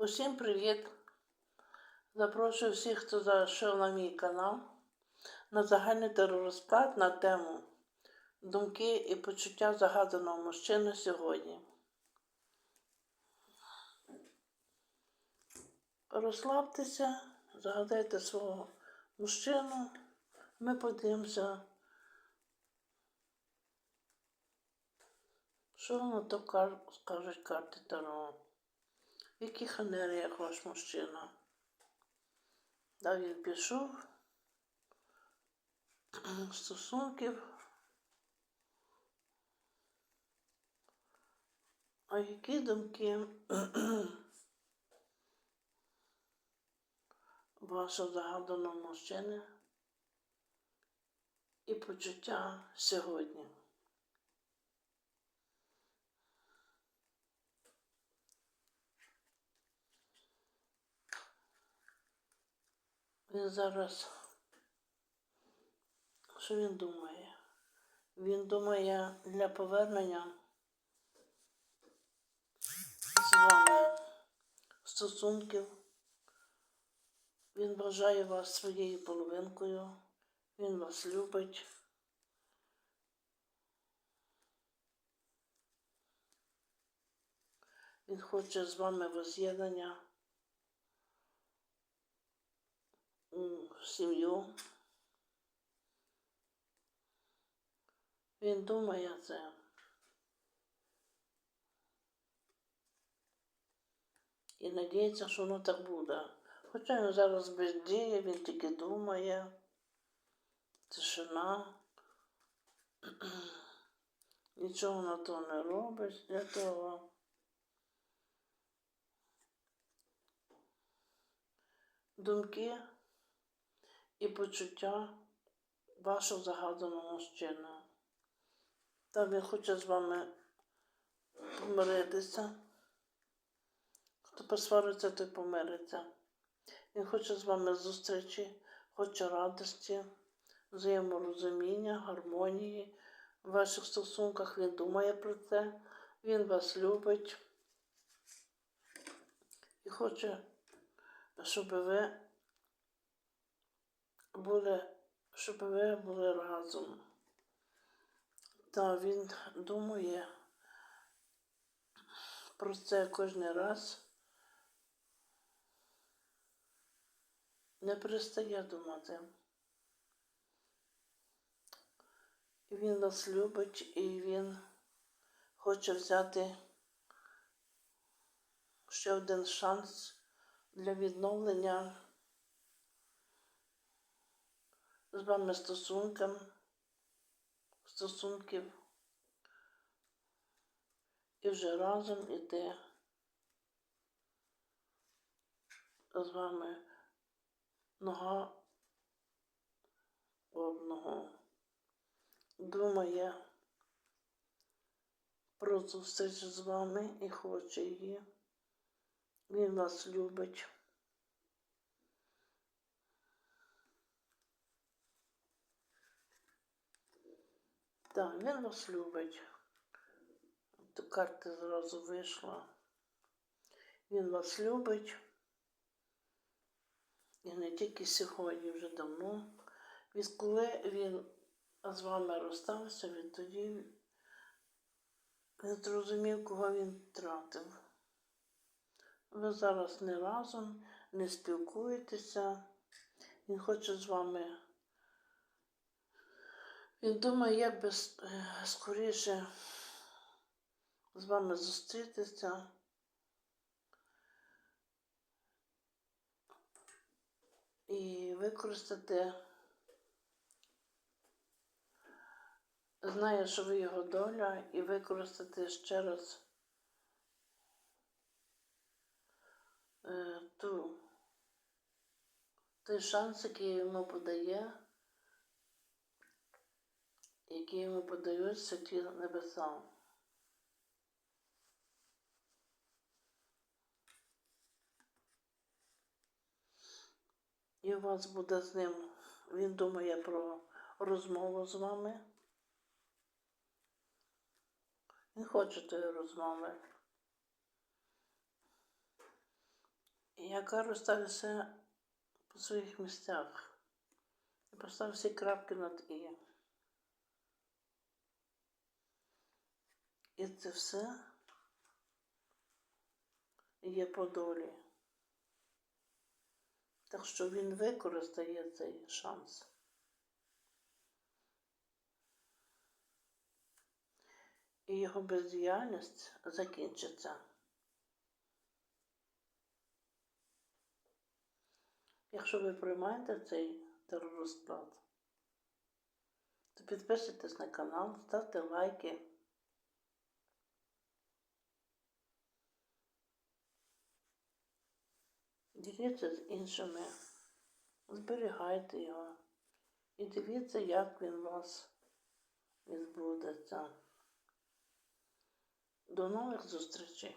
Усім привіт! Запрошую всіх, хто зайшов на мій канал на загальний теророзклад на тему Думки і почуття загаданого мужчини сьогодні. Розслабтеся, загадайте свого мужчину. Ми подивимося, що на то скажуть карти Таро. Яких енергіях ваш мужчина? Да, він пішов стосунків. А які думки вашого загаданого мужчини і почуття сьогодні? Він зараз, що він думає? Він думає для повернення з вами стосунків. Він вважає вас своєю половинкою, він вас любить. Він хоче з вами воз'єднання м, в сім'ю. Він думає це. І надіється, що воно так буде. Хоча він зараз бездіє, він тільки думає. Тишина. Нічого на то не робить для того. Думки і почуття вашого загаданого мужчини. Та він хоче з вами помиритися. Хто посвариться, той помириться. Він хоче з вами зустрічі, хоче радості, взаєморозуміння, гармонії в ваших стосунках. Він думає про це, він вас любить і хоче, щоб ви були, щоб ви були разом. Та він думає про це кожен раз. Не перестає думати. Він вас любить, і він хоче взяти ще один шанс для відновлення з вами стосунком, стосунків і вже разом іти з вами нога об ногу. Думає про зустріч з вами і хоче її. Він вас любить. Так, він вас любить. До карти зразу вийшла. Він вас любить. І не тільки сьогодні, вже давно. Відколи він з вами розстався, він тоді він зрозумів, кого він втратив. Ви зараз не разом, не спілкуєтеся. Він хоче з вами. Він думає, як би е, скоріше з вами зустрітися. І використати, знає, що ви його доля, і використати ще раз е, ту, той шанс, який йому подає, який йому подають святі небеса. І у вас буде з ним, він думає про розмову з вами. Він хоче тої розмови. Я кажу, ставлю все по своїх місцях. І постав всі крапки над І. І це все є по долі. Так що він використає цей шанс. І його бездіяльність закінчиться. Якщо ви приймаєте цей теророзклад, то підписуйтесь на канал, ставте лайки. Діліться з іншими, зберігайте його і дивіться, як він у вас відбудеться. До нових зустрічей!